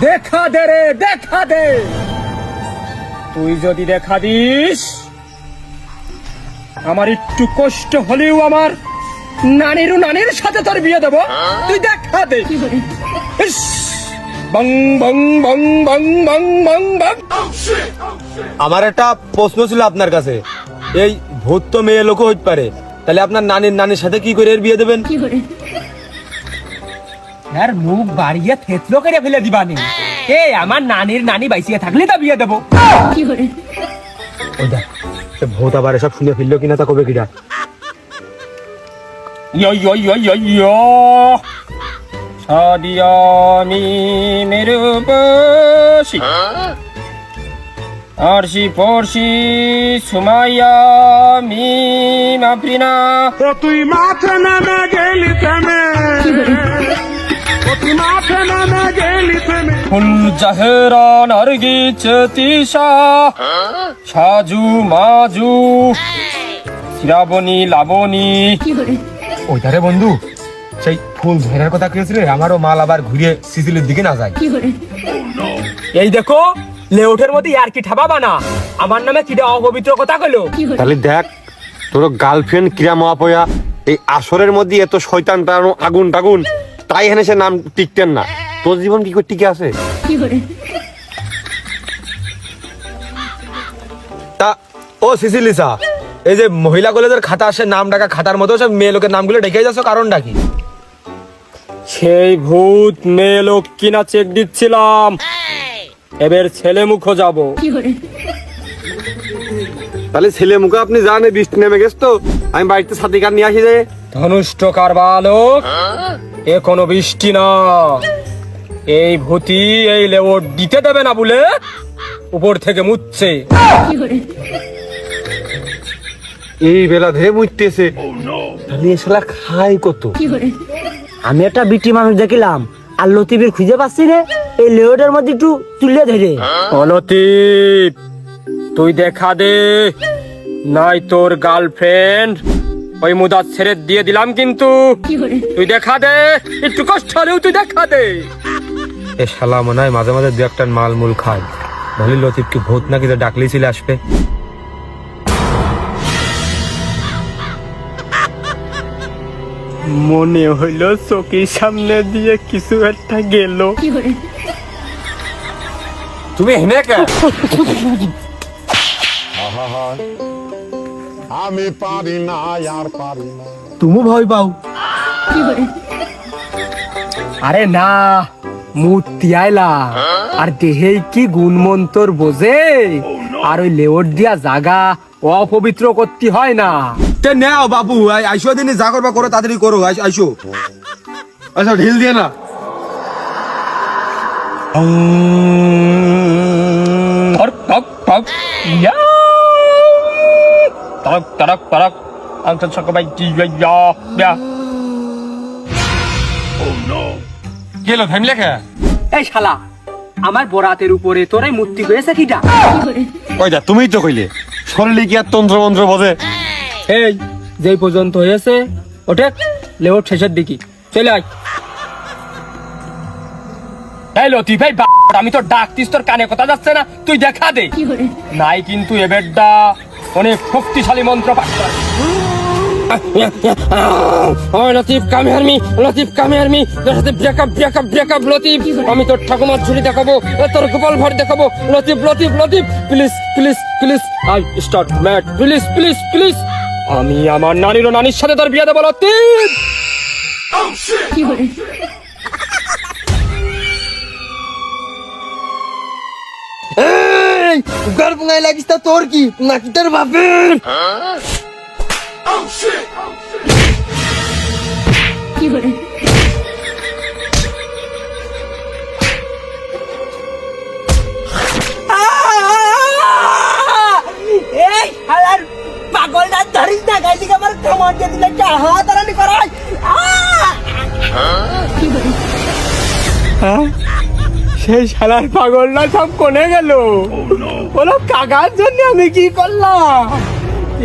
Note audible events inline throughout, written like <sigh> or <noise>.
দেখা দে রে দেখা দে। তুই যদি দেখা দিস আমার একটু কষ্ট হলেও আমার নানিরু নানির সাথে তোর বিয়ে দেবো। তুই দেখা দে। ইস! বং বং বং বং বং বং বং। আমার একটা প্রশ্ন ছিল আপনার কাছে। এই ভূত তো মেয়ে লোক হইতে পারে। তাহলে আপনার নানির নানির সাথে কি করে এর বিয়ে দেবেন? আর মুখ বাড়িয়ে থেতলো করে ফেলে দিবানি এ আমার নানির নানি বাইসিয়ে থাকলে তা বিয়ে দেবো ভূত আবার এসব শুনে ফেলল কিনা তা কবে কিনা ইয়ো ইয়ো ইয়ো ইয়ো ইয়ো বসি আরশি সুমাইয়া তুই মাথা নামে গেলি থেমে ও তুই মাথা নামে গেলি থেমে ফুল জাহেরা নারগিচ সাজু মাজু। শ্রাবণী লাবণী। ওইটারে বন্ধু সেই ফুল ধরার কথা কেছিল আমারও মাল আবার ঘুরিয়ে সিসিলের দিকে না যায়। এই দেখো লেউটের মধ্যে আর কি ঠাবাবা না? আমার নামে কিটা অপবিত্র কথা কইলো? তাহলে দেখ তোর গার্লফ্রেন্ড কিরা মহাপয়া এই আসরের মধ্যে এত শয়তান টানো আগুন টাগুন তাই এখানে সে নাম টিকতেন না। তোর জীবন কি করে টিকে আছে? তা ও সিসিলিসা এই যে মহিলা কলেজের খাতা আসে নাম ডাকা খাতার মতো সব মেয়ে লোকের নামগুলো ডেকে যাচ্ছ কারণটা কি? সেই ভূত মেয়ে লোক কিনা চেক দিচ্ছিলাম। এবার ছেলে মুখ যাব। তাহলে ছেলে মুখে আপনি জানে বৃষ্টি নেমে গেছ তো আমি বাড়িতে সাথে কার নিয়ে আসি যায় ধনুষ্ট কারবালক। এ কোনো বৃষ্টি না। এই ভূতি এই লেওট দিতে দেবে না বলে উপর থেকে মুচ্ছে এই বেলা মুইতেছে। তাহলে এ শালা খাই কত? আমি একটা বিটি মানুষ দেখিলাম আর লতিফের খুঁজে পাচ্ছি রে। এই লেওটার মধ্যে একটু তুলে ধরে। অলতীপ তুই দেখা দে নাই তোর গার্লফ্রেন্ড ওই মুদাত ছেড়ে দিয়ে দিলাম কিন্তু। তুই দেখা দে একটু কষ্ট হলেও তুই দেখা দে। এ শালা মনে হয় মাঝে মাঝে দু একটা মাল মূল খায়। ভালি লতিফ কি ভূত নাকি তো ডাকলেই ছিলে আসবে? মনে হইল চোখের সামনে দিয়ে কিছু একটা গেল। তুমি হেনে কে? <laughs> আমি পারি না আর পারি না। তুমি ভয় পাও? আরে না মূর্তি আইলা আর দেহে কি গুণমন্তর বোঝে? আর ওই লেওট দিয়া জাগা অপবিত্র করতে হয় না। তে নেও বাবু আই- আইসো দিনে যা করবা করো তাড়াতাড়ি করো আইস- আইসো। আচ্ছা ঢিল দিয়ে না। সকাবাই টি ইয়া ইয়া গেল থামলে কে এই শালা আমার বরাতের উপরে তোরাই মূর্তি হয়েছে কিটা ওই দা তুমিই তো কইলে। শরীরে কি আর তন্ত্র মন্ত্র বোঝে এই যেই পর্যন্ত হয়েছে ওঠে লেওট শেষের দিকে। চলে আয়। এই লতি ভাই আমি তো ডাকতিস তোর কানে কথা যাচ্ছে না তুই দেখা দে। নাই কিন্তু এবেরটা অনেক শক্তিশালী মন্ত্র পাঠ করে। লতিফ কামে হারমি লতিফ কামে হারমি তোর সাথে ব্রেকআপ ব্রেকআপ ব্রেকআপ লতিফ। আমি তোর ঠাকুমার ঝুড়ি দেখাবো তোর গোপাল ভর দেখাবো। Latif Latif Latif please please please I start mat please please please আমি আমার নানির ও নানির সাথে তোর বিয়ে দেবো লতিফ। গল্প নাই লাগিস তা তোর কি? নাকি তোর বাপের? এই হালার পাগলটা ধরিস না গাইলি আমার কামড় দিয়ে দিলে? কা হাত আরানি করাই সেই শালার পাগলটা সব কোনে গেল? বলো, কাকার জন্য আমি কি করলাম?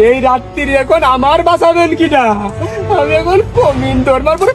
এই রাত্রি এখন আমার বাঁচাবেন কিনা আমি এখন কমিন তোর মারবো।